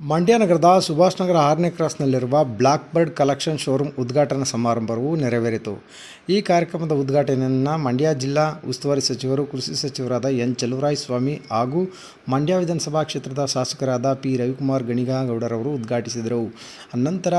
ಮಂಡ್ಯ ನಗರದ ಸುಭಾಷ್ ನಗರ ಆರನೇ ಕ್ರಾಸ್ನಲ್ಲಿರುವ ಬ್ಲಾಕ್ ಬರ್ಡ್ ಕಲೆಕ್ಷನ್ ಶೋರೂಮ್ ಉದ್ಘಾಟನಾ ಸಮಾರಂಭವು ನೆರವೇರಿತು. ಈ ಕಾರ್ಯಕ್ರಮದ ಉದ್ಘಾಟನೆಯನ್ನು ಮಂಡ್ಯ ಜಿಲ್ಲಾ ಉಸ್ತುವಾರಿ ಸಚಿವರು, ಕೃಷಿ ಸಚಿವರಾದ ಎನ್ ಚಲುವರಾಯ್ ಸ್ವಾಮಿ ಹಾಗೂ ಮಂಡ್ಯ ವಿಧಾನಸಭಾ ಕ್ಷೇತ್ರದ ಶಾಸಕರಾದ ಪಿ ರವಿಕುಮಾರ್ ಗಣಿಗಾಗೌಡರವರು ಉದ್ಘಾಟಿಸಿದರು. ಅನಂತರ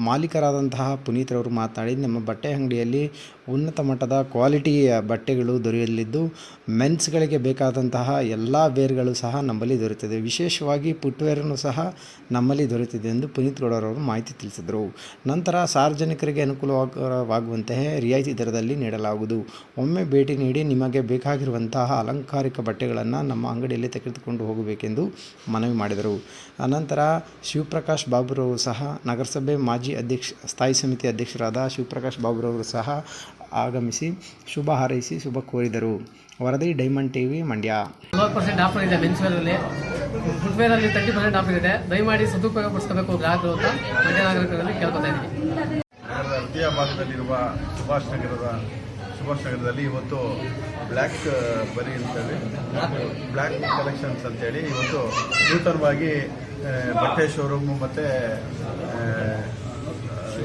ಮಾಲೀಕರಾದಂತಹ ಪುನೀತ್ರವರು ಮಾತನಾಡಿ ನಮ್ಮ ಬಟ್ಟೆ ಅಂಗಡಿಯಲ್ಲಿ ಉನ್ನತ ಮಟ್ಟದ ಕ್ವಾಲಿಟಿಯ ಬಟ್ಟೆಗಳು ದೊರೆಯಲಿದ್ದು, ಮೆನ್ಸ್ಗಳಿಗೆ ಬೇಕಾದಂತಹ ಎಲ್ಲ ವೇರ್ಗಳು ಸಹ ನಮ್ಮಲ್ಲಿ ದೊರೆಯುತ್ತದೆ. ವಿಶೇಷವಾಗಿ ಫುಟ್ವೇರನ್ನು ಸಹ ನಮ್ಮಲ್ಲಿ ದೊರೆತಿದೆ ಎಂದು ಪುನೀತ್ ಗೌಡರವರು ಮಾಹಿತಿ ತಿಳಿಸಿದರು. ನಂತರ ಸಾರ್ವಜನಿಕರಿಗೆ ಅನುಕೂಲವಾಗುವಂತೆ ರಿಯಾಯಿತಿ ದರದಲ್ಲಿ ನೀಡಲಾಗುವುದು. ಒಮ್ಮೆ ಭೇಟಿ ನೀಡಿ ನಿಮಗೆ ಬೇಕಾಗಿರುವಂತಹ ಅಲಂಕಾರಿಕ ಬಟ್ಟೆಗಳನ್ನು ನಮ್ಮ ಅಂಗಡಿಯಲ್ಲಿ ತೆಗೆದುಕೊಂಡು ಹೋಗಬೇಕೆಂದು ಮನವಿ ಮಾಡಿದರು. ಅನಂತರ ಶಿವಪ್ರಕಾಶ್ ಬಾಬುರವರು ಸಹ ನಗರಸಭೆ ಮಾಜಿ ಅಧ್ಯಕ್ಷ, ಸ್ಥಾಯಿ ಸಮಿತಿ ಅಧ್ಯಕ್ಷರಾದ ಶಿವಪ್ರಕಾಶ್ ಬಾಬುರವರು ಸಹ ಆಗಮಿಸಿ ಶುಭ ಹಾರೈಸಿ ಶುಭ ಕೋರಿದರು. ವರದಿ ಡೈಮಂಡ್ ಟಿವಿ ಮಂಡ್ಯ. ಆಫರ್ ಇದೆ ಮೆನ್ಸ್ ವೇರಲ್ಲಿ ಫುಟ್ವೇರ್ ಅಲ್ಲಿ ತರ್ಟಿ ಪರ್ಸೆಂಟ್ ಆಫರ್ ಇದೆ. ದಯಮಾಡಿ ಸದುಪಯೋಗ ಪಡಿಸ್ಕೋಬೇಕು ಗ್ರಾಹಕರು ಅಂತ ಮಂಡ್ಯ ನಾಗರಿಕರಲ್ಲಿ ಕೇಳ್ಕೊತಾ ಇದ್ದೀನಿ. ಹೃದಯ ಭಾಗದಲ್ಲಿರುವ ಸುಭಾಷ್ ನಗರದ ಸುಭಾಷ್ ನಗರದಲ್ಲಿ ಇವತ್ತು ಬ್ಲ್ಯಾಕ್ ಬರಿ ಅಂತೇಳಿ, ಬ್ಲ್ಯಾಕ್ ಕಲೆಕ್ಷನ್ಸ್ ಅಂತೇಳಿ ಇವತ್ತು ನೂತನವಾಗಿ ಬಟ್ಟೆ ಶೋರೂಮು ಮತ್ತು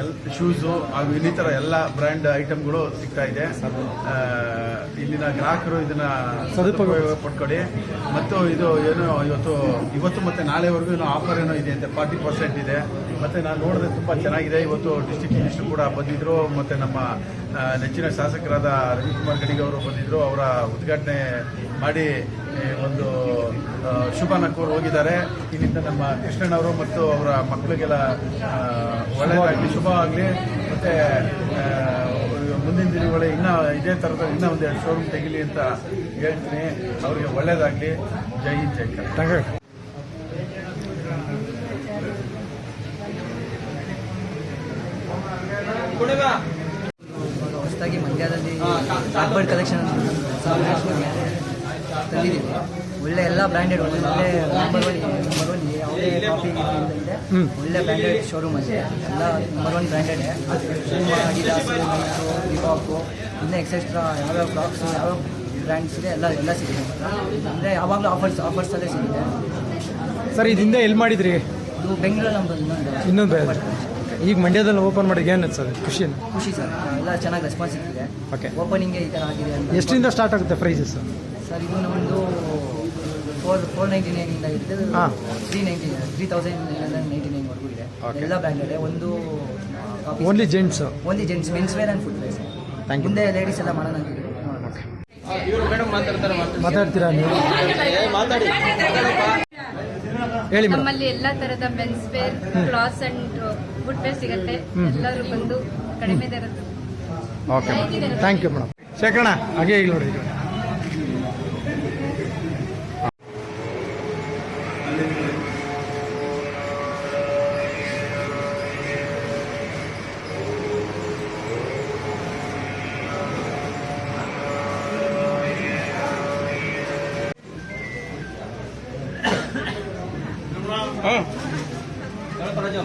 ಎಲ್ ಶೂಸು ಹಾಗೂ ಇನ್ನಿತರ ಎಲ್ಲ ಬ್ರ್ಯಾಂಡ್ ಐಟಮ್ಗಳು ಸಿಗ್ತಾ ಇದೆ. ಇಲ್ಲಿನ ಗ್ರಾಹಕರು ಇದನ್ನ ಸದುಪಯೋಗ ಪಡ್ಕೊಡಿ ಮತ್ತು ಇದು ಏನು, ಇವತ್ತು ಇವತ್ತು ಮತ್ತೆ ನಾಳೆವರೆಗೂ ಏನೋ ಆಫರ್ ಏನೋ ಇದೆ ಅಂತೆ ಫಾರ್ಟಿ ಪರ್ಸೆಂಟ್ ಇದೆ. ಮತ್ತೆ ನಾನು ನೋಡಿದ್ರೆ ತುಂಬಾ ಚೆನ್ನಾಗಿದೆ. ಇವತ್ತು ಡಿಸ್ಟಿಕ್ ಮಿನಿಸ್ಟರ್ ಕೂಡ ಬಂದಿದ್ರು. ಮತ್ತೆ ನಮ್ಮ ನೆಚ್ಚಿನ ಶಾಸಕರಾದ ರವಿಕುಮಾರ್ ಗಡಿಗೆ ಅವರು ಬಂದಿದ್ರು. ಅವರ ಉದ್ಘಾಟನೆ ಮಾಡಿ ಒಂದು ಶುಭನ ಕೋರ್ ಹೋಗಿದ್ದಾರೆ. ಇಲ್ಲಿಂದ ನಮ್ಮ ಕೃಷ್ಣನವರು ಮತ್ತು ಅವರ ಮಕ್ಕಳಿಗೆಲ್ಲ ಒಳ್ಳೆಯದಾಗಲಿ ಶುಭ ಆಗಲಿ. ಮತ್ತೆ ಮುಂದಿನ ದಿನಗಳೇ ಇನ್ನೂ ಇದೇ ಥರದ ಇನ್ನೂ ಒಂದೆರಡು ಶೋರೂಮ್ ತೆಗಿಲಿ ಅಂತ ಹೇಳ್ತೀನಿ. ಅವರಿಗೆ ಒಳ್ಳೆಯದಾಗಲಿ ಜೈ ಹಿಂದ್ ಜೈ ಕರ್ನಾಟಕ. ಹೊಸದಾಗಿ ಮಂಡ್ಯದಲ್ಲಿ ಕಲೆಕ್ಷನ್ ತಂದಿದ್ದೀವಿ ಒಳ್ಳೆ ಎಲ್ಲ ಬ್ರ್ಯಾಂಡೆಡ್ ಒಳ್ಳೆ ನಂಬರ್ ಒನ್ ನಂಬರ್ ಒನ್ ಯಾವುದೇ ಕಾಫಿ ಇದೆ ಒಳ್ಳೆ ಬ್ರ್ಯಾಂಡೆಡ್ ಶೋರೂಮ್ ಇದೆ ಎಲ್ಲ ನಂಬರ್ ಒನ್ ಬ್ರ್ಯಾಂಡೆಡ್ ನೈಸು ರಿಬಾಕು ಇನ್ನೂ ಎಕ್ಸೆಟ್ರಾ ಯಾವ್ಯಾವ ಕ್ರಾಕ್ಸು ಯಾವ್ಯಾವ ಬ್ರ್ಯಾಂಡ್ಸ್ ಇದೆ ಎಲ್ಲ ಎಲ್ಲ ಸಿಗುತ್ತೆ. ಅಂದರೆ ಯಾವಾಗಲೂ ಆಫರ್ಸ್ ಆಫರ್ಸಲ್ಲೇ ಸಿಗುತ್ತೆ. ಸರ್ ಇದು ಹಿಂದೆ ಎಲ್ಲಿ ಮಾಡಿದ್ರಿ? ಇದು ಬೆಂಗಳೂರಲ್ಲಿ ನಮ್ಮದು ಇನ್ನೊಂದು ಇನ್ನೊಂದು ಈಗ ಮಂಡ್ಯದಲ್ಲಿ ಓಪನ್ ಮಾಡಿದ್ರೆ ಏನು ಸರ್ ಖುಷಿ ಖುಷಿ ಸರ್. ಎಲ್ಲ ಚೆನ್ನಾಗಿ ರೆಸ್ಪಾನ್ಸ್ ಸಿಕ್ಕಿದೆ. ಓಕೆ ಓಪನಿಂಗ್ ಈ ಥರ ಆಗಿದೆ ಎಷ್ಟರಿಂದ ಸ್ಟಾರ್ಟ್ ಆಗುತ್ತೆ ಪ್ರೈಸಸ್ ಸರ್ ಇದು ನಮ್ಮದು ಫೋರ್ ಫೋರ್ ನೈಂಟಿ ನೈನಿಂದ ಇರುತ್ತೆ ಹಾ. Three ninety three thousand ninety ನೈನ್ವರೆಗೂ ಇದೆ. ಎಲ್ಲ ಬ್ರ್ಯಾಂಡೆಡ್ ಒಂದು only gents only gents men's wear and footwear sir. ಮುಂದೆ ಲೇಡೀಸ್ ಎಲ್ಲ ಮಾಡೋಣ ಅಂತ. ಮಾತಾಡ್ತೀರಾ ನೀವು? ಹೇಳಿ ನಮ್ಮಲ್ಲಿ ಎಲ್ಲ ತರದ men's wear class and footwear ಸಿಗುತ್ತೆ. ಎಲ್ಲರೂ ಬಂದು ಕಡಿಮೆ ದರದ ಓಕೆ ಥ್ಯಾಂಕ್ ಯು ಮೇಡಮ್ ಶೇಖರಣ ಹಾಗೆ ಈಗ. ನೋಡಿ 好来个大辣椒